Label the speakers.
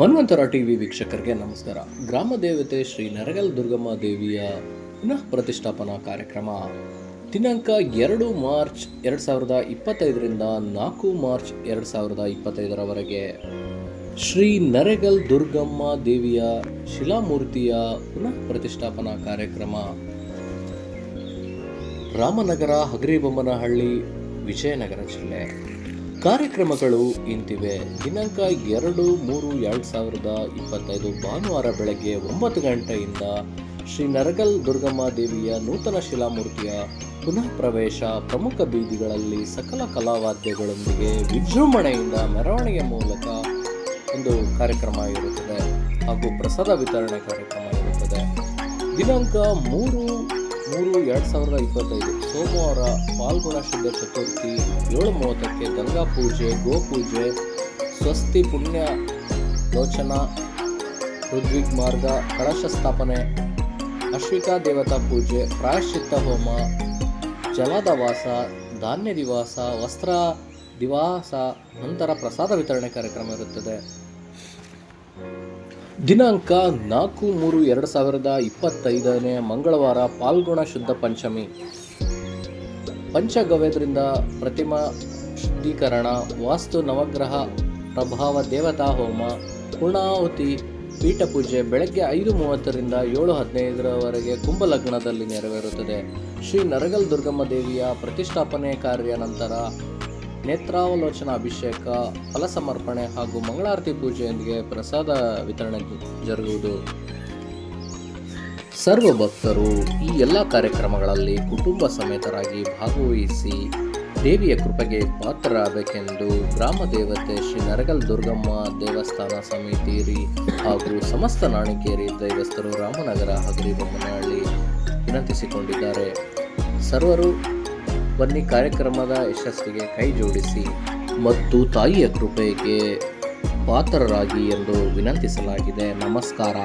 Speaker 1: ಮನ್ವಂತರ TV ವೀಕ್ಷಕರಿಗೆ ನಮಸ್ಕಾರ. ಗ್ರಾಮ ದೇವತೆ ಶ್ರೀ ನರಗಲ್ ದುರ್ಗಮ್ಮ ದೇವಿಯ ಪುನಃ ಪ್ರತಿಷ್ಠಾಪನಾ ಕಾರ್ಯಕ್ರಮ. ದಿನಾಂಕ ಎರಡು ಮಾರ್ಚ್ ಎರಡು ಸಾವಿರದ ಇಪ್ಪತ್ತೈದರಿಂದ ನಾಲ್ಕು ಮಾರ್ಚ್ ಎರಡು ಸಾವಿರದ ಇಪ್ಪತ್ತೈದರವರೆಗೆ ಶ್ರೀ ನರೆಗಲ್ ದುರ್ಗಮ್ಮ ದೇವಿಯ ಶಿಲಾಮೂರ್ತಿಯ ಪುನಃ ಪ್ರತಿಷ್ಠಾಪನಾ ಕಾರ್ಯಕ್ರಮ. ರಾಮನಗರ ಹಗರಿಬೊಮ್ಮನಹಳ್ಳಿ ವಿಜಯನಗರ ಜಿಲ್ಲೆ. ಕಾರ್ಯಕ್ರಮಗಳು ಇಂತಿವೆ. ದಿನಾಂಕ ಎರಡು ಮೂರು ಎರಡು ಸಾವಿರದ ಇಪ್ಪತ್ತೈದು ಭಾನುವಾರ ಬೆಳಗ್ಗೆ ಒಂಬತ್ತು ಗಂಟೆಯಿಂದ ಶ್ರೀ ನರಗಲ್ ದುರ್ಗಮ್ಮ ದೇವಿಯ ನೂತನ ಶಿಲಾಮೂರ್ತಿಯ ಪುನಃ ಪ್ರವೇಶ ಪ್ರಮುಖ ಬೀದಿಗಳಲ್ಲಿ ಸಕಲ ಕಲಾವಾದ್ಯಗಳೊಂದಿಗೆ ವಿಜೃಂಭಣೆಯಿಂದ ಮೆರವಣಿಗೆ ಮೂಲಕ ಒಂದು ಕಾರ್ಯಕ್ರಮ ಇರುತ್ತದೆ. ಹಾಗೂ ಪ್ರಸಾದ ವಿತರಣೆ ಕಾರ್ಯಕ್ರಮ ಇರುತ್ತದೆ. ದಿನಾಂಕ ಮೂರು ಮೂರು ಎರಡು ಸಾವಿರದ ಇಪ್ಪತ್ತೈದು. ಸೋಮವಾರ ಪಾಲ್ಗುಣ ಶುದ್ಧ ಚತುರ್ಥಿ ಏಳು ಮೂವತ್ತಕ್ಕೆ ಗಂಗಾ ಪೂಜೆ ಗೋಪೂಜೆ ಸ್ವಸ್ತಿ ಪುಣ್ಯ ಲೋಚನ ಋದ್ವಿಗ್ ಮಾರ್ಗ, ಕಳಶ ಸ್ಥಾಪನೆ, ಅಶ್ವಿಕಾ ದೇವತಾ ಪೂಜೆ, ಪ್ರಾಯಶ್ಚಿತ್ತ ಹೋಮ, ಜಲದ ವಾಸ, ಧಾನ್ಯ ದಿವಾಸ, ವಸ್ತ್ರ ದಿವಾಸ, ನಂತರ ಪ್ರಸಾದ ವಿತರಣೆ ಕಾರ್ಯಕ್ರಮ ಇರುತ್ತದೆ. ದಿನಾಂಕ ನಾಲ್ಕು ಮೂರು ಎರಡು ಸಾವಿರದ ಇಪ್ಪತ್ತೈದನೇ ಮಂಗಳವಾರ ಪಾಲ್ಗುಣ ಶುದ್ಧ ಪಂಚಮಿ. ಪಂಚಗವ್ಯದ್ರಿಂದ ಪ್ರತಿಮಾ ಶುದ್ಧೀಕರಣ, ವಾಸ್ತು ನವಗ್ರಹ, ಪ್ರಭಾವ ದೇವತಾ ಹೋಮ, ಪೂರ್ಣಾಹುತಿ, ಪೀಠ ಪೂಜೆ ಬೆಳಗ್ಗೆ ಐದು ಮೂವತ್ತರಿಂದ ಏಳು ಹದಿನೈದರವರೆಗೆ ಕುಂಭಲಗ್ನದಲ್ಲಿ ನೆರವೇರುತ್ತದೆ. ಶ್ರೀ ನರಗಲ್ ದುರ್ಗಮ್ಮ ದೇವಿಯ ಪ್ರತಿಷ್ಠಾಪನೆ ಕಾರ್ಯ ನಂತರ ನೇತ್ರಾವಲೋಚನ ಅಭಿಷೇಕ, ಫಲಸಮರ್ಪಣೆ ಹಾಗೂ ಮಂಗಳಾರತಿ ಪೂಜೆಯೊಂದಿಗೆ ಪ್ರಸಾದ ವಿತರಣೆ ಜರುಗುವುದು. ಸರ್ವ ಭಕ್ತರು ಈ ಎಲ್ಲ ಕಾರ್ಯಕ್ರಮಗಳಲ್ಲಿ ಕುಟುಂಬ ಸಮೇತರಾಗಿ ಭಾಗವಹಿಸಿ ದೇವಿಯ ಕೃಪೆಗೆ ಪಾತ್ರರಾಗಬೇಕೆಂದು ಗ್ರಾಮ ದೇವತೆ ಶ್ರೀ ನರಗಲ್ ದುರ್ಗಮ್ಮ ದೇವಸ್ಥಾನ ಸಮಿತಿ ರಿ ಹಾಗೂ ಸಮಸ್ತ ನಾಣಿಕೇರಿ ದೈವಸ್ಥರು ರಾಮನಗರ ಹಗರಿಬೊಮ್ಮನಹಳ್ಳಿ ವಿನಂತಿಸಿಕೊಂಡಿದ್ದಾರೆ. ಸರ್ವರು ಬನ್ನಿ ಕಾರ್ಯಕ್ರಮದ ಯಶಸ್ಸಿಗೆ ಕೈ ಜೋಡಿಸಿ ಮತ್ತು ತಾಯಿಯ ಕೃಪೆಗೆ ಪಾತ್ರರಾಗಿ ಎಂದು ವಿನಂತಿಸಲಾಗಿದೆ. ನಮಸ್ಕಾರ.